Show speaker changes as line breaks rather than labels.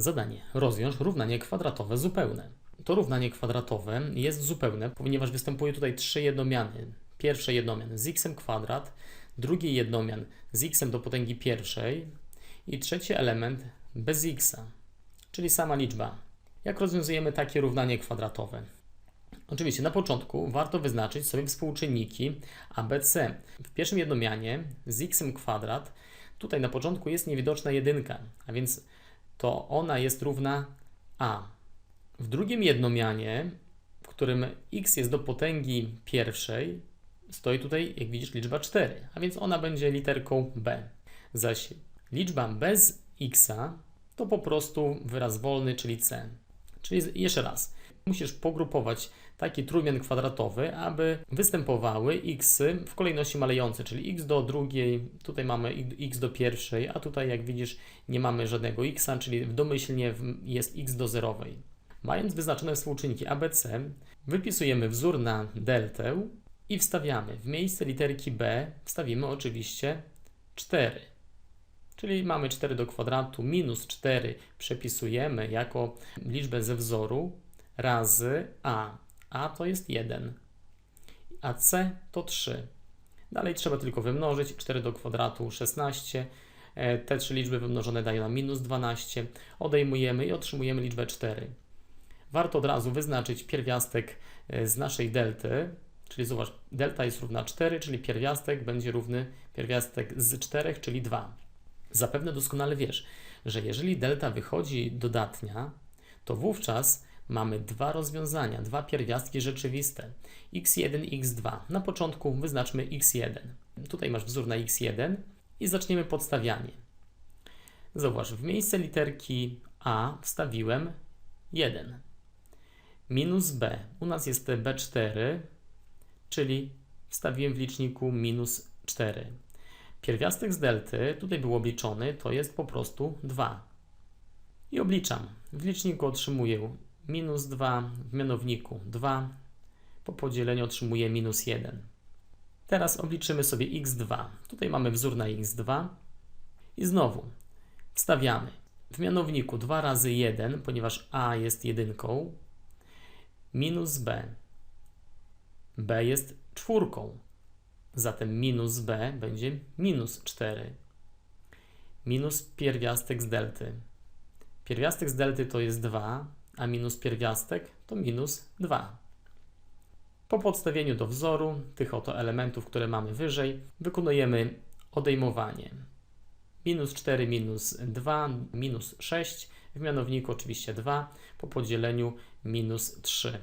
Zadanie. Rozwiąż równanie kwadratowe zupełne. To równanie kwadratowe jest zupełne, ponieważ występuje tutaj trzy jednomiany. Pierwszy jednomian z x kwadrat, drugi jednomian z x do potęgi pierwszej i trzeci element bez x, czyli sama liczba. Jak rozwiązujemy takie równanie kwadratowe? Oczywiście na początku warto wyznaczyć sobie współczynniki ABC. W pierwszym jednomianie z x kwadrat tutaj na początku jest niewidoczna jedynka, a więc to ona jest równa a. W drugim jednomianie, w którym x jest do potęgi pierwszej, stoi tutaj, jak widzisz, liczba 4, a więc ona będzie literką b. Zaś liczba bez x to po prostu wyraz wolny, czyli c. Czyli jeszcze raz, musisz pogrupować taki trójmian kwadratowy, aby występowały x w kolejności malejącej, czyli x do drugiej, tutaj mamy x do pierwszej, a tutaj jak widzisz nie mamy żadnego x, czyli domyślnie jest x do zerowej. Mając wyznaczone współczynniki ABC, wypisujemy wzór na deltę i wstawiamy. W miejsce literki b wstawimy oczywiście 4. Czyli mamy 4 do kwadratu minus 4 przepisujemy jako liczbę ze wzoru razy a. a to jest 1, a c to 3. Dalej trzeba tylko wymnożyć 4 do kwadratu 16. E, Te trzy liczby wymnożone dają nam minus 12. Odejmujemy i otrzymujemy liczbę 4. Warto od razu wyznaczyć pierwiastek e, z naszej delty, czyli zobacz, delta jest równa 4, czyli pierwiastek będzie równy pierwiastek z 4, czyli 2. Zapewne doskonale wiesz, że jeżeli delta wychodzi dodatnia, to wówczas mamy dwa rozwiązania, dwa pierwiastki rzeczywiste. x1 i x2. Na początku wyznaczmy x1. Tutaj masz wzór na x1 i zaczniemy podstawianie. Zauważ, w miejsce literki a wstawiłem 1. Minus b. U nas jest b4, czyli wstawiłem w liczniku minus 4. Pierwiastek z delty, tutaj był obliczony, to jest po prostu 2. I obliczam. W liczniku otrzymuję minus 2, w mianowniku 2, po podzieleniu otrzymuję minus 1. Teraz obliczymy sobie x2. Tutaj mamy wzór na x2 i znowu wstawiamy. W mianowniku 2 razy 1, ponieważ a jest jedynką, minus b. b jest czwórką. Zatem minus b będzie minus 4. Minus pierwiastek z delty. Pierwiastek z delty to jest 2, a minus pierwiastek to minus 2. Po podstawieniu do wzoru tych oto elementów, które mamy wyżej, wykonujemy odejmowanie. Minus 4 minus 2 minus 6, w mianowniku oczywiście 2, po podzieleniu minus 3.